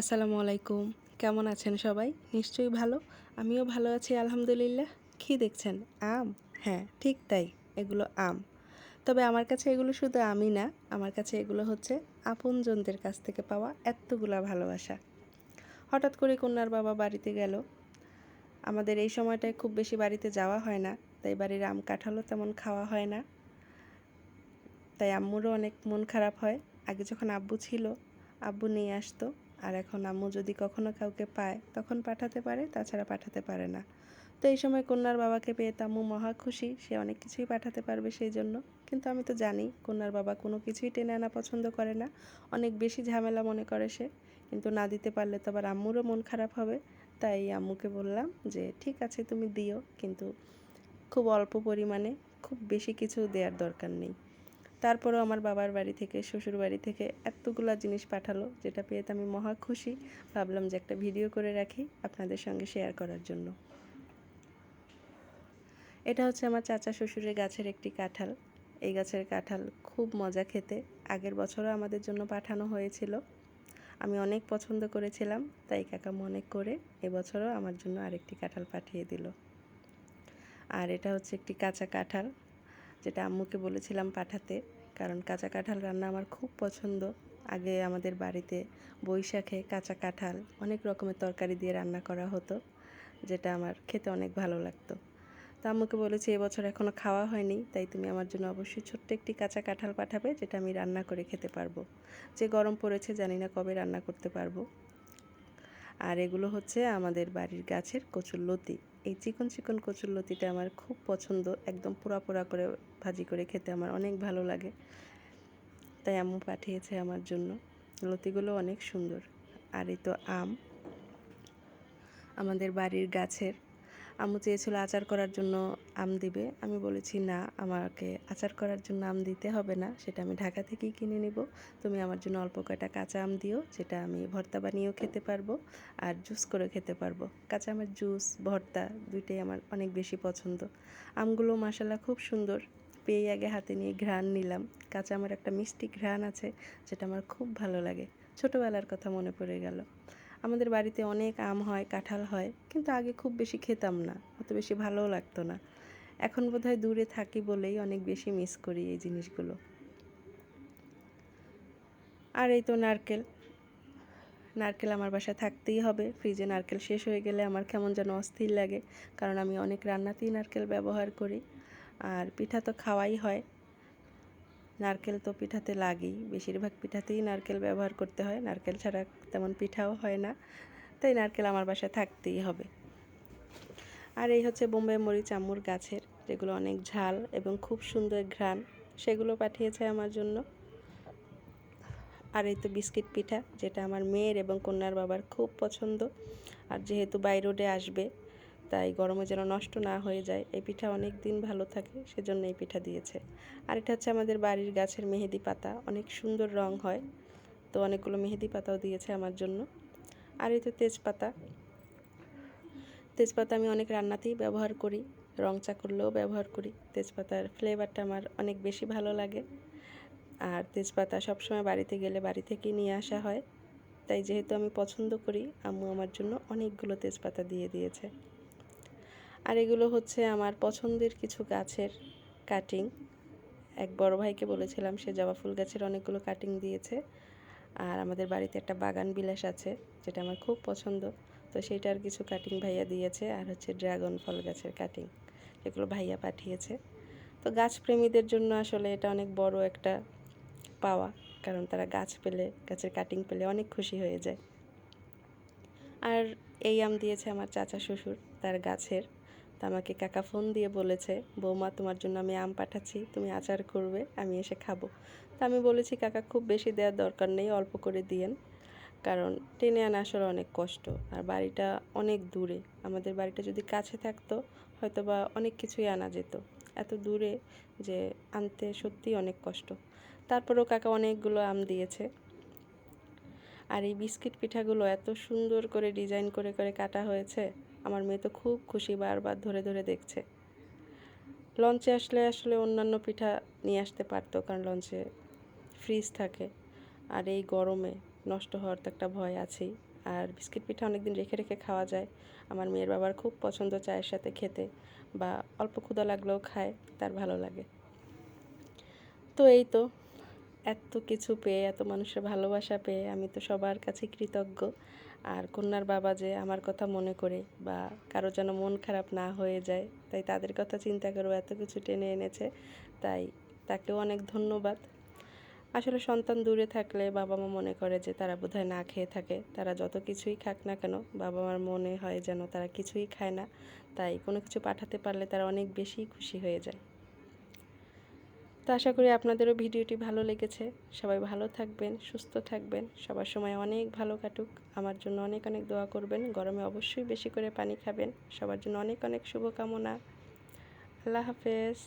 আসসালামু আলাইকুম। কেমন আছেন সবাই? নিশ্চয়ই ভালো। আমিও ভালো আছি, আলহামদুলিল্লাহ। কী দেখছেন? আম? হ্যাঁ ঠিক তাই, এগুলো আম। তবে আমার কাছে এগুলো শুধু আমি না, আমার কাছে এগুলো হচ্ছে আপনজনদের কাছ থেকে পাওয়া এতগুলা ভালোবাসা। হঠাৎ করে কন্যার বাবা বাড়িতে গেল। আমাদের এই সময়টায় খুব বেশি বাড়িতে যাওয়া হয় না, তাই বাড়ির আম কাঁঠালও তেমন খাওয়া হয় না। তাই আম্মুরও অনেক মন খারাপ হয়। আগে যখন আব্বু ছিল, আব্বু নিয়ে আসতো। আর এখন আম্মু যদি কখনো কাউকে পায়, তখন পাঠাতে পারে, তাছাড়া পাঠাতে পারে না। তো এই সময় কন্যার বাবাকে পেয়ে তাম্মু মহা খুশি, সে অনেক কিছুই পাঠাতে পারবে সেই জন্য। কিন্তু আমি তো জানি, কন্যার বাবা কোনো কিছুই টেনে আনা পছন্দ করে না, অনেক বেশি ঝামেলা মনে করে সে। কিন্তু না দিতে পারলে তো আবার আম্মুরও মন খারাপ হবে। তাই আম্মুকে বললাম যে, ঠিক আছে, তুমি দিও। কিন্তু খুব অল্প পরিমাণে খুব বেশি কিছু দেওয়ার দরকার নেই। তারপরও আমার বাবার বাড়ি থেকে, শ্বশুর বাড়ি থেকে এতগুলা জিনিস পাঠালো, যেটা পেয়ে তো আমি মহা খুশি। ভাবলাম যে একটা ভিডিও করে রাখি আপনাদের সঙ্গে শেয়ার করার জন্য। এটা হচ্ছে আমার চাচা শ্বশুরের গাছের একটি কাঁঠাল। এই গাছের কাঁঠাল খুব মজা খেতে। আগের বছরও আমাদের জন্য পাঠানো হয়েছিল। আমি অনেক পছন্দ করেছিলাম, তাই কাকা মনে করে এবছরও আমার জন্য আরেকটি কাঁঠাল পাঠিয়ে দিল। আর এটা হচ্ছে একটি কাঁচা কাঁঠাল। যেটা আম্মুকে বলেছিলাম পাঠাতে, কারণ কাঁচা কাঁঠাল রান্না আমার খুব পছন্দ। আগে আমাদের বাড়িতে বৈশাখে কাঁচা কাঁঠাল অনেক রকমের তরকারি দিয়ে রান্না করা হতো, যেটা আমার খেতে অনেক ভালো লাগতো। তা আম্মুকে বলেছি এবছর এখনও খাওয়া হয়নি, তাই তুমি আমার জন্য অবশ্যই ছোট্ট একটি কাঁচা কাঁঠাল পাঠাবে, যেটা আমি রান্না করে খেতে পারব। যে গরম পড়েছে, জানি না কবে রান্না করতে পারব। আর এগুলো হচ্ছে আমাদের বাড়ির গাছের কচুর লতি। এই চিকন চিকন কচুর লতিটা আমার খুব পছন্দ। একদম পোড়া পোড়া করে ভাজি করে খেতে আমার অনেক ভালো লাগে। তাই আম্মু পাঠিয়েছে আমার জন্য। লতিগুলো অনেক সুন্দর। আর এই তো আম। আমাদের বাড়ির গাছের আম্মু চেয়েছিল আচার করার জন্য আম দিবে। আমি বলেছি, না, আমাকে আচার করার জন্য আম দিতে হবে না, সেটা আমি ঢাকা থেকেই কিনে নিব। তুমি আমার জন্য অল্প কয়টা কাঁচা আম দিও, যেটা আমি ভর্তা বানিয়েও খেতে পারব আর জুস করে খেতে পারব। কাঁচা আমের জুস, ভর্তা, দুইটাই আমার অনেক বেশি পছন্দ। আমগুলো মশালা খুব সুন্দর। পেয়ে আগে হাতে নিয়ে ঘ্রাণ নিলাম। কাঁচা আমার একটা মিষ্টি ঘ্রাণ আছে, যেটা আমার খুব ভালো লাগে। ছোটোবেলার কথা মনে পড়ে গেল। আমাদের বাড়িতে অনেক আম হয়, কাঁঠাল হয়, কিন্তু আগে খুব বেশি খেতাম না, অত বেশি ভালোও লাগতো না। এখন বোধহয় দূরে থাকি বলেই অনেক বেশি মিস করি এই জিনিসগুলো। আর এই তো নারকেল। নারকেল আমার বাসায় থাকতেই হবে ফ্রিজে নারকেল শেষ হয়ে গেলে আমার কেমন যেন অস্থির লাগে, কারণ আমি অনেক রান্নাতেই নারকেল ব্যবহার করি। আর পিঠা তো খাওয়াই হয়। নারকেল তো পিঠাতে লাগেই। বেশিরভাগ পিঠাতেই নারকেল ব্যবহার করতে হয়। নারকেল ছাড়া তেমন পিঠাও হয় না। তাই নারকেল আমার বাসায় থাকতেই হবে। আর এই হচ্ছে বোম্বে মরিচ আমুর গাছের, যেগুলো অনেক ঝাল এবং খুব সুন্দর ঘ্রাণ। সেগুলো পাঠিয়েছে আমার জন্য। আর এই তো বিস্কিট পিঠা, যেটা আমার মেয়ের এবং কন্যার বাবার খুব পছন্দ। আর যেহেতু বাই রোডে আসবে তাই গরমে যেন নষ্ট না হয়ে যায়। এই পিঠা অনেক দিন ভালো থাকে, সেজন্য এই পিঠা দিয়েছে। আর এটা হচ্ছে আমাদের বাড়ির গাছের মেহেদি পাতা। অনেক সুন্দর রং হয়, তো অনেকগুলো মেহেদি পাতাও দিয়েছে আমার জন্য। আর এই তো তেজপাতা। তেজপাতা আমি অনেক রান্নাতেই ব্যবহার করি, রং চা করলেও ব্যবহার করি। তেজপাতার ফ্লেভারটা আমার অনেক বেশি ভালো লাগে। আর তেজপাতা সবসময় বাড়িতে গেলে বাড়ি থেকেই নিয়ে আসা হয়। তাই যেহেতু আমি পছন্দ করি, আম্মু আমার জন্য অনেকগুলো তেজপাতা দিয়ে দিয়েছে। আর এগুলো হচ্ছে আমার পছন্দের কিছু গাছের কাটিং এক বড় ভাইকে বলেছিলাম, সে জবা ফুল গাছের অনেকগুলো কাটিং দিয়েছে। আর আমাদের বাড়িতে একটা বাগান বিলাস আছে, যেটা আমার খুব পছন্দ। তো সেইটার কিছু কাটিং ভাইয়া দিয়েছে, আর হচ্ছে ড্রাগন ফল গাছের কাটিং যেগুলো ভাইয়া পাঠিয়েছে। তো গাছপ্রেমীদের জন্য আসলে এটা অনেক বড় একটা পাওয়া, কারণ তারা গাছ পেলে, গাছের কাটিং পেলে অনেক খুশি হয়ে যায়। আর এই আম দিয়েছে আমার চাচা শ্বশুর, তার গাছের। আমাকে কাকা ফোন দিয়ে বলেছে, বৌমা, তোমার জন্য আমি আম পাঠাচ্ছি, তুমি আচার করবে, আমি এসে খাব। তা আমি বলেছি, কাকা, খুব বেশি দেওয়ার দরকার নেই, অল্প করে দিয়েন। কারণ টেনে আনা আসলে অনেক কষ্ট, আর বাড়িটা অনেক দূরে। আমাদের বাড়িটা যদি কাছে থাকতো হয়তো বা অনেক কিছুই আনা যেত। এত দূরে যে আনতে সত্যিই অনেক কষ্ট। তারপরেও কাকা অনেকগুলো আম দিয়েছে। আর এই বিস্কিট পিঠাগুলো এত সুন্দর করে ডিজাইন করে করে কাটা হয়েছে। আমার মেয়ে তো খুব খুশি বারবার ধরে ধরে দেখছে। লঞ্চে আসলে আসলে অন্যান্য পিঠা নিয়ে আসতে পারতো কারণ লঞ্চে ফ্রিজ থাকে। আর এই গরমে নষ্ট হওয়ার তো একটা ভয় আছেই। আর বিস্কিট পিঠা অনেক দিন রেখে রেখে খাওয়া যায়। আমার মেয়ের বাবার খুব পছন্দ চায়ের সাথে খেতে বা অল্প ক্ষুধা লাগলেও খায়, তার ভালো লাগে। তো এই তো এত কিছু পেয়ে, এত মানুষের ভালোবাসা পেয়ে আমি তো সবার কাছে কৃতজ্ঞ। আর কন্যার বাবা যে আমার কথা মনে করে বা কারও যেন মন খারাপ না হয়ে যায়, তাই তাদের কথা চিন্তা করেও এত কিছু টেনে এনেছে, তাই তাকেও অনেক ধন্যবাদ। আসলে সন্তান দূরে থাকলে বাবা মা মনে করে যে তারা বোধহয় না খেয়ে থাকে, তারা যত কিছুই খাক না কেন, বাবা মার মনে হয় যেন তারা কিছুই খায় না, তাই কোনো কিছু পাঠাতে পারলে তারা অনেক বেশি খুশি হয়ে যায়। তো আশা করি আপনাদেরও ভিডিওটি ভালো লেগেছে। সবাই ভালো থাকবেন, সুস্থ থাকবেন। সবার সময় অনেক ভালো কাটুক। আমার জন্য অনেক অনেক দোয়া করবেন। গরমে অবশ্যই বেশি করে পানি খাবেন। সবার জন্য অনেক অনেক শুভকামনা। আল্লাহ হাফেজ।